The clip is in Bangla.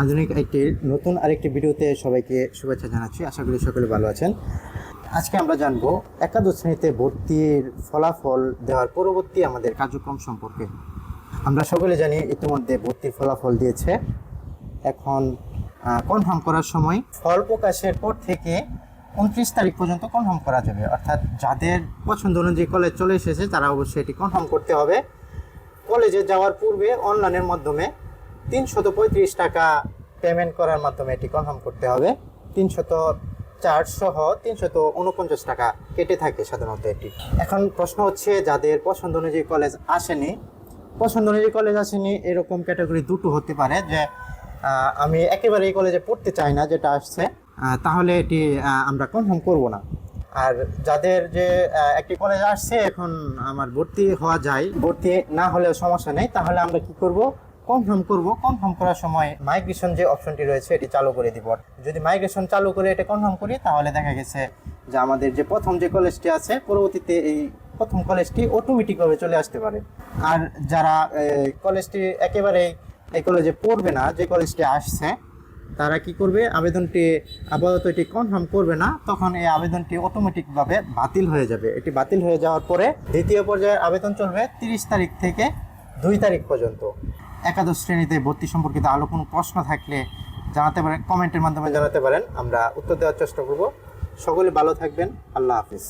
আধুনিক একটি নতুন আরেকটি ভিডিওতে সবাইকে শুভেচ্ছা জানাচ্ছি। আশা করি সকলে ভালো আছেন। আজকে আমরা জানব একাদশ শ্রেণীতে ভর্তির ফলাফল দেওয়ার পরবর্তী আমাদের কার্যক্রম সম্পর্কে। আমরা সকলে জানি ইতিমধ্যে ভর্তির ফলাফল দিয়েছে। এখন কনফার্ম করার সময় ফল প্রকাশের পর থেকে উনত্রিশ তারিখ পর্যন্ত কনফার্ম করা যাবে। অর্থাৎ যাদের পছন্দ অনুযায়ী কলেজ চলে এসেছে, তারা অবশ্যই এটি কনফার্ম করতে হবে। কলেজে যাওয়ার পূর্বে অনলাইনের মাধ্যমে তিনশত পঁয়ত্রিশ টাকা পেমেন্ট করার মাধ্যমে এটি কনফার্ম করতে হবে। তিনশত চার সহ তিনশত উনপঞ্চাশ টাকা কেটে থাকে সাধারণত এটি। এখন প্রশ্ন হচ্ছে, যাদের পছন্দ অনুযায়ী কলেজ আসেনি, পছন্দ অনুযায়ী কলেজ আসেনি, এরকম ক্যাটাগরি দুটো হতে পারে যে আমি একেবারে এই কলেজে পড়তে চাই না যেটা আসছে তাহলে এটি আমরা কনফার্ম করব না। আর যাদের যে একটি কলেজ আসছে, এখন আমার ভর্তি হওয়া যায়, ভর্তি না হলেও সমস্যা নেই, তাহলে আমরা কি করব? কনফার্ম করব। কনফার্ম করার সময় মাইগ্রেশন যে অপশনটি রয়েছে, এটি চালু করে দিব। যদি মাইগ্রেশন চালু করে এটা কনফার্ম করি, তাহলে দেখা গেছে যে আমাদের যে প্রথম যে কলেজটি আছে, পরবর্তীতে এই প্রথম কলেজটি অটোমেটিকভাবে চলে আসতে পারে। আর যারা কলেজটি একেবারে এই কলেজে পড়বে না, যে কলেজটি আসছে, তারা কি করবে? আবেদনটি আপাতত এটি কনফার্ম করবে না, তখন এই আবেদনটি অটোমেটিকভাবে বাতিল হয়ে যাবে। এটি বাতিল হয়ে যাওয়ার পরে দ্বিতীয় পর্যায়ের আবেদন চলবে তিরিশ তারিখ থেকে দুই তারিখ পর্যন্ত। একাদশ শ্রেণীতে ভর্তি সম্পর্কিত আরও কোনো প্রশ্ন থাকলে জানাতে পারেন, কমেন্টের মাধ্যমে জানাতে পারেন। আমরা উত্তর দেওয়ার চেষ্টা করব। সকলে ভালো থাকবেন। আল্লাহ হাফিজ।